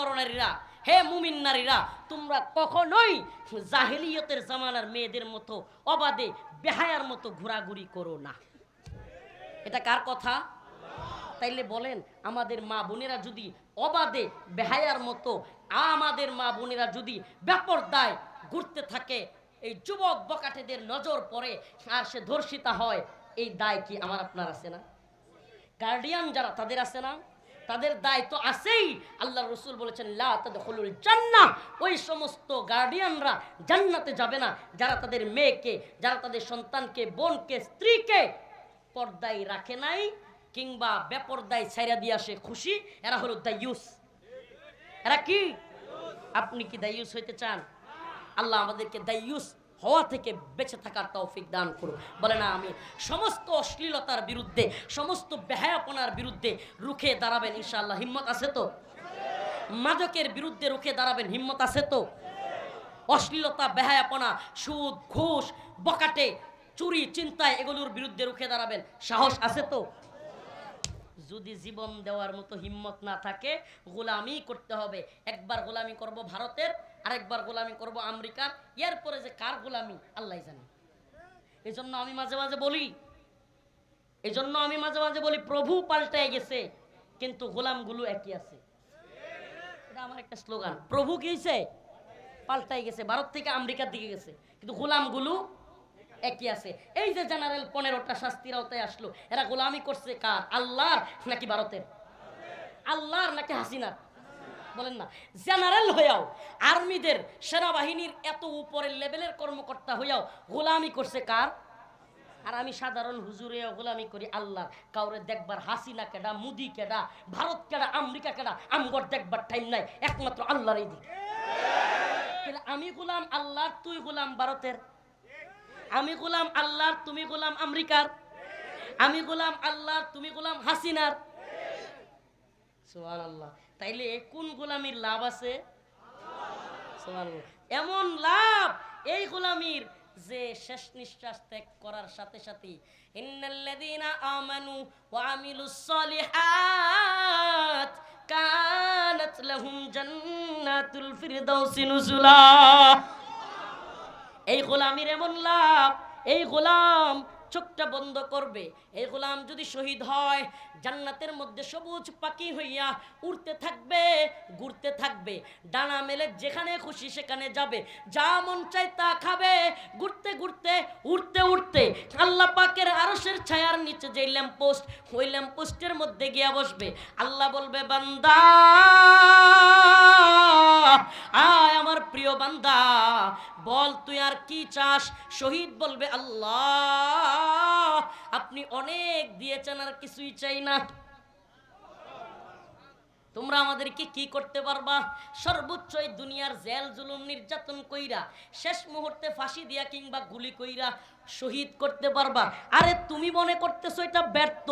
নরনারীরা, হে মুমিন নারীরা, তোমরা কখনোই জাহেলিয়তের জামানার মেয়েদের মতো অবাধে, বেহায়ার মতো ঘোরাঘুরি করো না। এটা কার কথা? তাইলে বলেন, আমাদের মা বোনেরা যদি অবাধে, বেহায়ার মতো, আমাদের মা বোনেরা যদি দায় ঘুরতে থাকে, এই যুবক বকাটেদের নজর পড়ে, আর সে ধর্ষিতা হয়, এই দায় কি আমার আপনার আছে না? গার্ডিয়ান যারা, তাদের আছে না? তাদের দায় তো আছেই। আল্লাহ রসুল বলেছেন, লা তাদখুলুল জান্নাহ। ওই সমস্ত গার্ডিয়ানরা জান্নাতে যাবে না। যারা তাদের মেয়েকে, যারা তাদের সন্তানকে, বোনকে, স্ত্রীকে পর্দায় রাখে নাই কিংবা বেপর্দায় ছাইরা দিয়ে আসে খুশি, এরা হলো দায়ুস। এরা কি? আপনি কি দায়ুস হইতে চান? আল্লাহ আমাদেরকে দায়ুস হওয়া থেকে বেঁচে থাকার তৌফিক দান করুন। বলে না আমি সমস্ত অশ্লীলতার বিরুদ্ধে, সমস্ত বেহায়াপনার বিরুদ্ধে রুখে দাঁড়াবেন ইনশাআল্লাহ। হিম্মত আছে তো? মাদকের বিরুদ্ধে রুখে দাঁড়াবেন, হিম্মত আছে তো? অশ্লীলতা, বেহায়াপনা, সুদ, ঘুষ, বকাটে, চুরি, চিন্তায় এগুলোর বিরুদ্ধে রুখে দাঁড়াবেন। সাহস আছে তো? যদি জীবন দেওয়ার মতো হিম্মত না থাকে, গোলামি করতে হবে। একবার গোলামি করব ভারতের, আরেকবার গোলামি করব আমেরিকার। এরপরে যে কার গোলামি, আল্লাহ জানে। এই জন্য আমি মাঝে মাঝে বলি এই জন্য আমি মাঝে মাঝে বলি, প্রভু পাল্টায় গেছে, কিন্তু গোলামগুলো একই আছে। এটা আমার একটা স্লোগান। প্রভু কি পাল্টাই গেছে, ভারত থেকে আমেরিকার দিকে গেছে। কিন্তু গোলামগুলো একই আছে। এই যে জেনারেল পনেরোটা শাস্তির আওতায় আসলো, এরা গোলামি করছে কার? আল্লাহর নাকি ভারতের? আল্লাহর নাকি হাসিনার? বলেন না। জেনারেল হইয়াও, আর্মিদের, সেনাবাহিনীর এত উপরের লেভেলের কর্মকর্তা হইয়াও গোলামি করছে কার? আর আমি সাধারণ হুজুরে গোলামি করি আল্লাহ কাউরে দেখবার হাসিনা কেডা, মুদি কেডা, ভারত কেডা, আমেরিকা কেডা, আমগর দেখবার টাইম নাই, একমাত্র আল্লাহরই দিক। তাহলে আমি গোলাম আল্লাহ তুই গোলাম ভারতের। আমি গোলাম আল্লাহর, তুমি গোলাম আমেরিকার। আমি গোলাম আল্লাহর, তুমি গোলাম হাসিনার। আল্লাহ তাইলে কোন গোলামির লাভ আছে? এমন লাভ এই গোলামির যে শেষ নিঃশ্বাস ত্যাগ করার সাথে সাথে ইন্নাল্লাযীনা আমানু ওয়া আমিলুস সলিহাত কানাত লাহুম জান্নাতুল ফিরদাউসি নুজুলা। এই গোলামির এমন লাভ, এই গোলাম চোখটা বন্ধ করবে। এই গোলাম যদি শহীদ হয়, জান্নাতের মধ্যে সবুজ পাখি হইয়া উড়তে থাকবে, ঘুরতে থাকবে। ডানা মেলে যেখানে খুশি সেখানে যাবে। যা মন চায় তা খাবে, ঘুরতে ঘুরতে, উড়তে উড়তে। আল্লাহ পাকের আরশের ছায়ার নিচে যে ল্যাম্পোস্ট ওই ল্যাম্পোস্টের মধ্যে গিয়া বসবে। আল্লাহ বলবে, বান্দা! প্রিয় বান্দা, বল তুই আর কি চাস? শহীদ বলবে, আল্লাহ, আপনি অনেক দিয়েছেন, আর কিছুই চাই না। তোমরা আমাদেরকে কি করতে পারবা? সর্বোচ্চ এই দুনিয়ার জেল, জুলুম, নির্যাতন কইরা, শেষ মুহূর্তে ফাঁসি দিয়া কিংবা গুলি কইরা শহীদ করতে পারবা। আরে তুমি মনে করতেছো এটা ব্যর্থ?